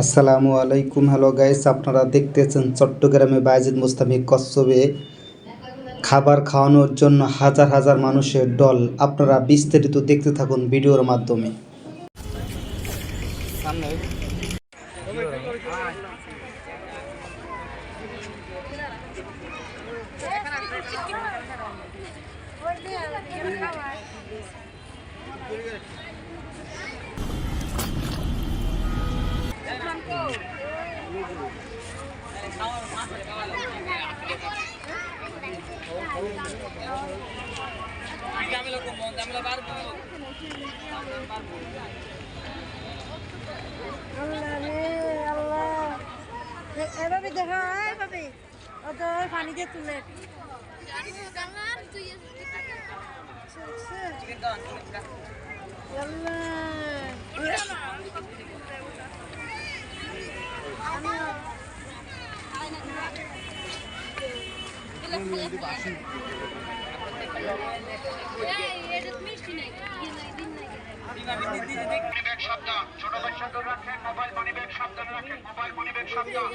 আসসালামু আলাইকুম। Hello guys আপনারা দেখতেছেন চট্টগ্রামে বাইজিদ মুস্তামি কচ্ছবে খাবার খাওয়ানোর জন্য হাজার হাজার মানুষের দল। আপনারা বিস্তারিত দেখতে থাকুন ভিডিওর মাধ্যমে। আল্লাহ রে আল্লাহ এ- এভাবে দেখা এভাবে ও পানি দিয়ে তুলে। মানিব্যাগ সাবধান ছোট বাচ্চাদের রাখেন মোবাইল মানিব্যাগ সাবধান মোবাইল মানিব্যাগ সাবধান